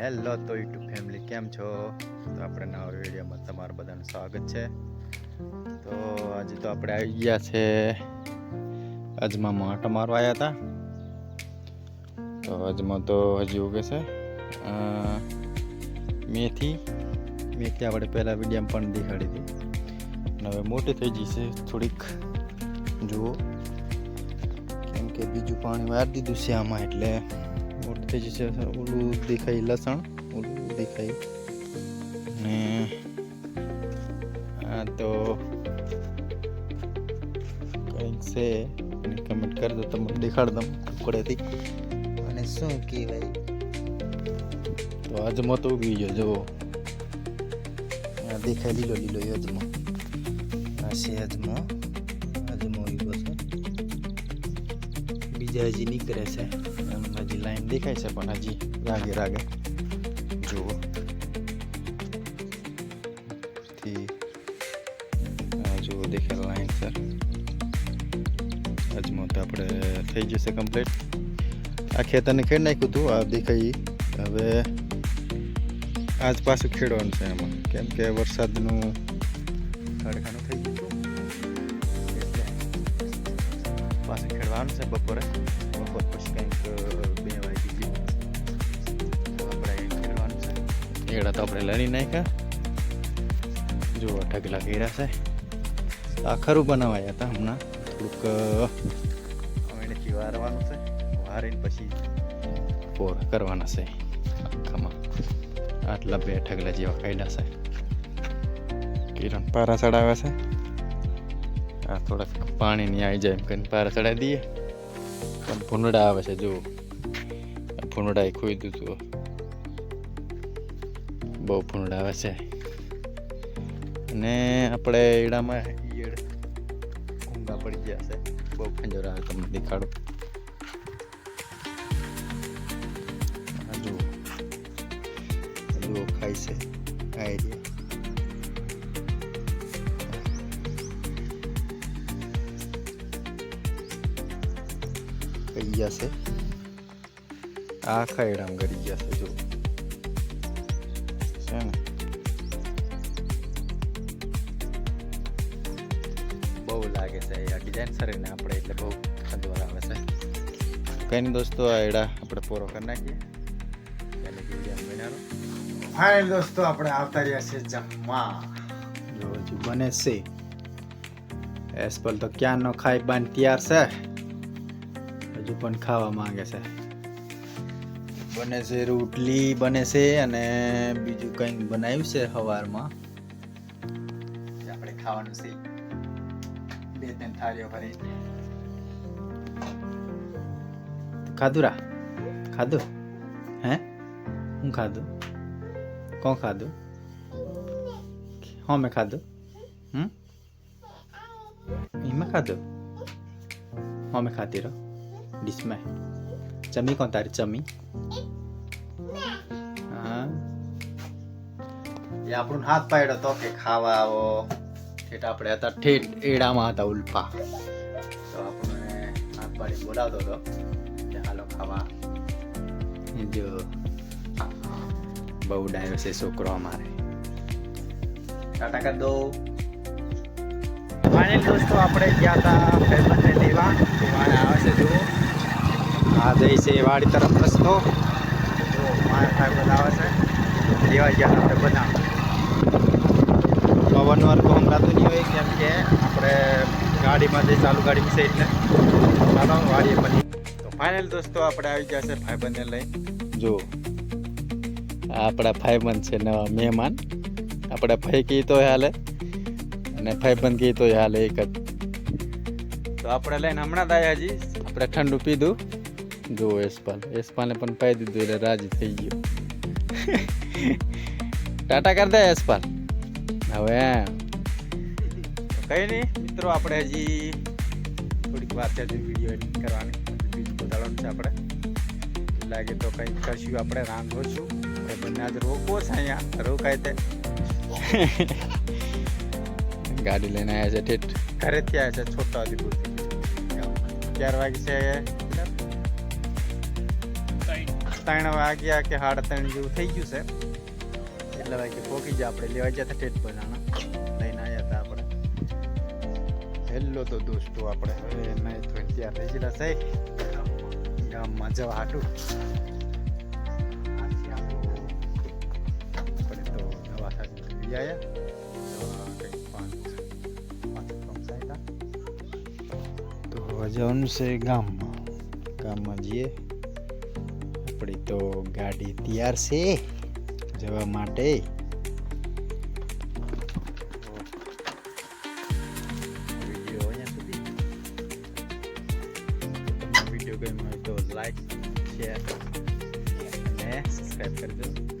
Hello તો YouTube family, કેમ છો? તો આપણે નવા વિડીયોમાં તમારું બધાનું સ્વાગત છે. તો આજે તો આપણે આવી ગયા છે અજમા માટો મારવા આવ્યા હતા તો અજમો તો હજી ઉગે છે. મેથી મેથી આપણે પહેલાં વિડીયોમાં પણ દેખાડી હતી. અને હવે મોટી થઈ ગઈ છે થોડીક. જુઓ. કેમ કે બીજું પાણી વાર દીધું છે આમાં એટલે થઈ જશે. ઓલું દેખાય લસણ ઓલું દેખાય. ને આ તો કંઈક છે. કમેન્ટ કરી દો તમને દેખાડ દઉં ટુકડેથી અને શું કહેવાય? તો આજમો તો ઉગી ગયો જુઓ. આ દેખાય લીલો લીલો અજમો. આ છે અજમો. અજમો ઉગ્યો છે. બીજા હજી નીકળે છે. હજી લાઈન દેખાય છે, પણ હજી રાગે રાગે. જુઓ. જુઓ, દેખાય લાઈન સર અજમો તો આપણે થઈ જશે કમ્પ્લીટ આ ખેતરને ખેડ નાખ્યું હતું આ દેખાય ઈ. હવે આજ પાછું ખેડવાનું છે એમાં. કેમ કે વરસાદનું તડકાનું થઈ ગયું. પાછું ખેડવાનું છે બપોરે. બપોર પછી કંઈક બે વાગી ગયું આપણે ખેડવાનું છે એડા તો આપણે લણી નાખ્યા જુઓ ઢગલા કર્યા છે આ ખરું બનાવાયા હતા હમણાં થોડુંક એનેથી વારવાનું છે વારીને પછી પોર કરવાના છે આખામાં આટલા બે ઢગલા જેવા કાઢ્યા છે કિરણ પારા ચડાવે છે આ થોડાક પાણીની આવી જાય એમ કરીને પારા ચડાવી દઈએ પણ ભૂંડા આવે છે જો ભૂંડા એ ખોઈ દીધું બહુ ભૂંડા આવે છે. અને આપણે એડામાં ઈયળ ઊંઘા પડી ગયા છે. બહુ ખંજર આવે, તમને દેખાડું. જુઓ. જુઓ, ખાય છે. આ એરિયા. ખાઈ ગયા છે આખા એડામ કરી ગયા છે જો છે ને બહુ લાગે છે આ ડિઝાઇન સરીને આપણે એટલે બહુ ખંજવાર આવે છે. કંઈ નહીં દોસ્તો આ એડા આપણે પૂરો કરી નાખીએ. ફાઇનલ દોસ્તો આપણે આવતા રહ્યા છે જમવા. જો બને છે. એસપલ તો ક્યાંનો ખાઈ બાન તૈયાર છે. હજુ પણ ખાવા માંગે છે. બને છે રોટલી બને છે અને બીજું કંઈક બનાવ્યું છે સવારમાં આપણે ખાવાનું છે. બે ત્રણ થાળીઓ ભરી. ખાધું રા ખાધું? હે? હું ખાધું? કોણ ખાધું? હા મેં ખાધું? હમ? એમાં ખાધું? હા મેં ખાતી રહો. ડીશમાં ચમી કોણ તારી ચમી? હા. એ આપણું હાથ પાડ્યો તો કે ખાવા આવો ઠેઠ આપણે હતા ઠેઠ એડામાં હતા ઉલ્ફા. તો આપણે હાથ પાડી બોલાવતો હતો કે હાલો ખાવા. જો, બહુ ડાયો છે છોકરો અમારે. ટાટા કર દો. ફાઇનલ દોસ્તો, આપણે ગયા હતા ભાઈબંધને લેવા વાળે આવે છે જુઓ આ જઈ છે વાડી તરફ રસ્તો. ભાઈબંધ આવે છે લેવા ગયા આપણે બધા પવન વર્ગ તો હમણાં નહીં હોય કેમ કે આપણે ગાડીમાં જઈ ચાલુ ગાડી છે એટલે. ચાલો વાડીએ બની તો ફાઇનલ દોસ્તો આપણે આવી ગયા છે ભાઈબંધને લઈ. જો આપણા ભાઈબંધ છે નવા મહેમાન. આપણે ભાઈ કી તો હાલે અને ભાઈબંધ કી તો હાલે એક જ. તો આપણે લઈને હમણાં જ આવ્યા હજી આપણે ઠંડુ પીધું. જો યશપાલ. એસપાલે પણ પાઈ દીધું એટલે રાજી થઈ ગયો. ટાટા કરતા દે એસપાલ હવે કઈ નહીં મિત્રો આપણે હજી થોડીક વાત છે વીડિયો એડિટ કરવાની. બીજું બતાડવાનું છે આપણે. લાગે તો કંઈક કરશું આપણે રાંધો છું બંને આજ રોકવો છે અહીંયા રોકાય તે. ગાડી લઈને આવ્યા છે ઠેઠ. ઘરેથી આવ્યા છે છોટા આદિપુરથી ચાર વાગે છે. ત્રણ વાગ્યા કે સાડા ત્રણ જેવું થઈ ગયું છે. એટલા વાગે પોકી જાય આપણે. લેવા ગયા હતા ટેટ બનાના લઈને આવ્યા હતા આપણે. હેલો તો દોસ્તો આપણે હવે નહીં તો ત્યાં થઈ ગયેલા છે. ગામમાં જવા હાટું. આપણે તો આવ્યા જવાનું છે ગામમાં. ગામમાં જઈએ. આપણી તો ગાડી તૈયાર છે. જવા માટે. વીડિયો અહીંયા સુધી. તમને વીડિયો ગમ્યો હોય તો લાઈક શેર અને સબસ્ક્રાઈબ કરજો.